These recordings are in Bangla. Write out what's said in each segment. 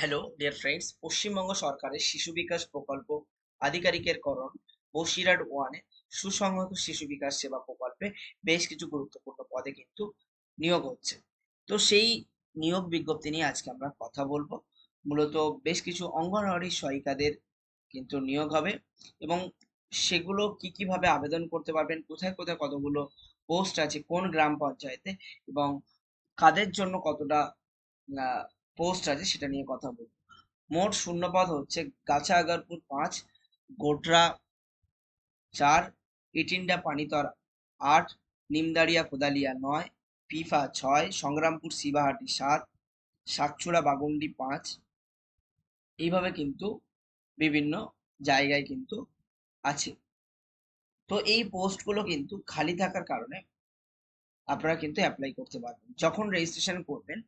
হ্যালো ডিয়ার ফ্রেন্ডস পশ্চিমবঙ্গ সরকারের শিশু বিকাশ প্রকল্প আধিকারিকের করণ বসিরহাট ওয়ানে সুসংহত শিশু বিকাশ সেবা প্রকল্পে বেশ কিছু গুরুত্বপূর্ণ পদে কিন্তু নিয়োগ হচ্ছে। তো সেই নিয়োগ বিজ্ঞপ্তি নিয়ে আজকে আমরা কথা বলব। মূলত বেশ কিছু অঙ্গনওয়াড়ি সহায়িকাদের কিন্তু নিয়োগ হবে এবং সেগুলো কি কীভাবে আবেদন করতে পারবেন, কোথায় কোথায় কতগুলো পোস্ট আছে, কোন গ্রাম পঞ্চায়েতে এবং কাদের জন্য কতটা পোস্ট আছে, সেটা নিয়ে কথা বলব। মোট শূন্যপদ হচ্ছে গাছা আগারপুর পাঁচ, গোটরা চার ইটিন্ডা পানিতর আট, নিমদারিয়া কোদালিয়া নয় পিফা ছয়, সংগ্রামপুর শিবাহাটি সাত সাতচূড়া বাগুন্ডি পাঁচ। এইভাবে কিন্তু বিভিন্ন জায়গায় কিন্তু আছে। তো এই পোস্টগুলো কিন্তু খালি থাকার কারণে আপনারা কিন্তু অ্যাপ্লাই করতে পারবেন। যখন রেজিস্ট্রেশন করবেন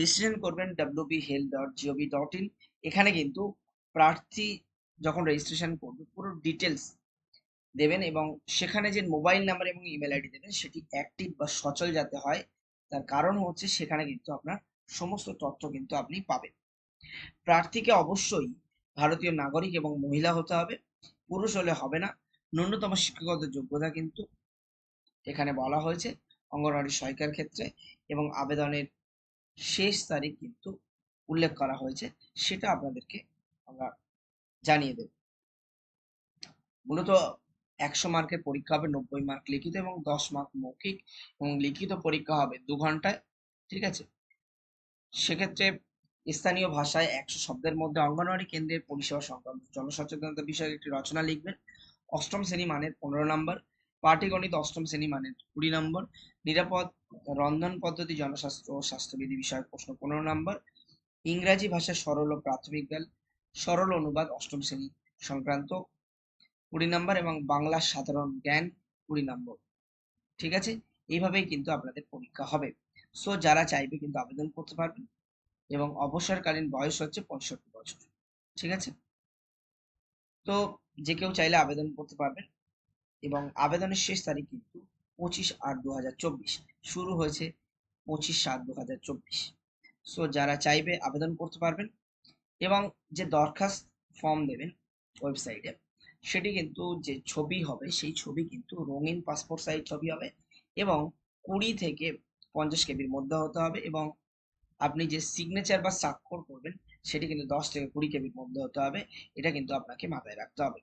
রেজিস্ট্রেশন করবেন WB health dot GOV dot in এখানে কিন্তু প্রার্থী যখন রেজিস্ট্রেশন করবে, পুরো ডিটেলস দেবেন এবং সেখানে যে মোবাইল নাম্বার এবং ইমেল আইডি দেবেন, সেটি অ্যাক্টিভ বা সচল যাতে হয়, তার কারণ হচ্ছে সেখানে কিন্তু আপনার সমস্ত তথ্য কিন্তু আপনি পাবেন। প্রার্থীকে অবশ্যই ভারতীয় নাগরিক এবং মহিলা হতে হবে, পুরুষ হলে হবে না, ন্যূনতম শিক্ষাগত যোগ্যতা কিন্তু এখানে বলা হয়েছে, অঙ্গনওয়াড়ি সহায়িকার ক্ষেত্রে এবং আবেদনের শেষ তারিখ কিন্তু উল্লেখ করা হয়েছে, সেটা আপনাদেরকে আমরা জানিয়ে দেব। মূলত একশো মার্কের পরীক্ষা হবে, নব্বই মার্ক লিখিত এবং দশ মার্ক মৌখিক এবং লিখিত পরীক্ষা হবে দু ঘন্টায়, ঠিক আছে? সেক্ষেত্রে স্থানীয় ভাষায় একশো শব্দের মধ্যে অঙ্গনওয়াড়ি কেন্দ্রের পরিষেবা সংক্রান্ত জনসচেতনতা বিষয়ে একটি রচনা লিখবেন। অষ্টম শ্রেণি মানের পনেরো নম্বর পাটিগণিত অষ্টম শ্রেণি মানের। কুড়ি নম্বর, নিরাপদ রন্ধন পদ্ধতি, জনস্বাস্থ্য ও স্বাস্থ্যবিধি বিষয়ক প্রশ্ন। পনেরো নম্বর, ইংরাজি ভাষা সরল ও প্রাথমিক জ্ঞান। সরল অনুবাদ অষ্টম শ্রেণি সংক্রান্ত। কুড়ি নম্বর এবং বাংলা সাধারণ জ্ঞান কুড়ি নম্বর। ঠিক আছে? এইভাবেই কিন্তু আপনাদের পরীক্ষা হবে। সো যারা চাইবে কিন্তু আবেদন করতে পারবেন এবং অবসরকালীন বয়স হচ্ছে পঁয়ষট্টি বছর। ঠিক আছে? তো, যে কেউ চাইলে আবেদন করতে পারবেন। এবং আবেদনের শেষ তারিখ কিন্তু পঁচিশ আট দু শুরু হয়েছে পঁচিশ সাত দু সো যারা চাইবে আবেদন করতে পারবেন এবং যে দরখাস্ত ফর্ম দেবেন ওয়েবসাইটে সেটি কিন্তু যে ছবি হবে, সেই ছবি কিন্তু রঙিন পাসপোর্ট সাইজ ছবি হবে এবং কুড়ি থেকে পঞ্চাশ কেবির মধ্যে হতে হবে এবং আপনি যে সিগনেচার বা স্বাক্ষর করবেন, সেটি কিন্তু দশ থেকে কুড়ি কেবির মধ্যে হতে হবে। এটা কিন্তু আপনাকে মাথায় রাখতে হবে।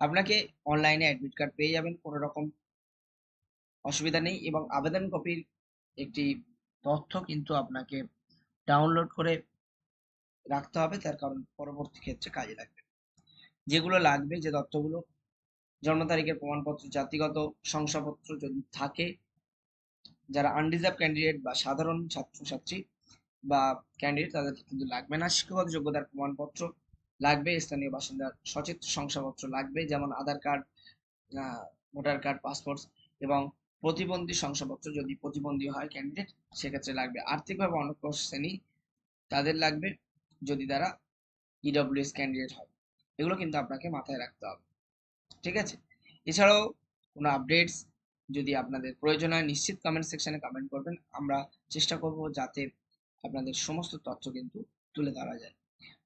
আপনাকে অনলাইনে অ্যাডমিট কার্ড পেয়ে যাবেন, কোনো রকম অসুবিধা নেই এবং আবেদন কপির একটি তথ্য কিন্তু আপনাকে ডাউনলোড করে রাখতে হবে, তার কারণ পরবর্তী ক্ষেত্রে কাজে লাগবে। যেগুলো লাগবে, যে তথ্যগুলো, জন্ম তারিখের প্রমাণপত্র, জাতিগত শংসাপত্র যদি থাকে, যারা আনরিজার্ভ ক্যান্ডিডেট বা সাধারণ ছাত্রছাত্রী বা ক্যান্ডিডেট তাদেরকে কিন্তু লাগবে না। শিক্ষাগত যোগ্যতার প্রমাণপত্র লাগবে, স্থানীয় বাসিন্দার সচিত্র শংসাপত্র লাগবে, যেমন Aadhaar card voter card, passport এবং প্রতিবন্ধী শংসাপত্র যদি প্রতিবন্ধী হয় ক্যান্ডিডেট সেক্ষেত্রে লাগবে আর্থিকভাবে অনুপ্রশ শ্রেণি, তাদের লাগবে যদি তারা ইডব্লিউএস ক্যান্ডিডেট হয়। এগুলো কিন্তু আপনাকে মাথায় রাখতে হবে। ঠিক আছে? এছাড়াও কোনো আপডেটস যদি আপনাদের প্রয়োজন হয়, নিশ্চিত কমেন্ট সেকশনে কমেন্ট করবেন। আমরা চেষ্টা করব যাতে আপনাদের সমস্ত তথ্য কিন্তু তুলে ধরা যায়।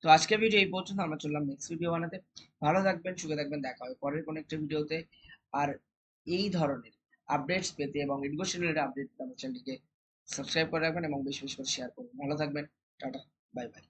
তো আজকের ভিডিও এই পর্যন্ত, আমরা চললাম নেক্সট ভিডিও বানাতে। ভালো থাকবেন, সুখে থাকবেন, দেখা হবে পরের কোনো একটা ভিডিওতে আর এই ধরনের আপডেটস পেতে এবং এডুকেশন আপডেট পেতে আমার চ্যানেলটিকে সাবস্ক্রাইব করে রাখবেন এবং বেশি বেশি করে শেয়ার করবেন। ভালো থাকবেন, টাটা বাই বাই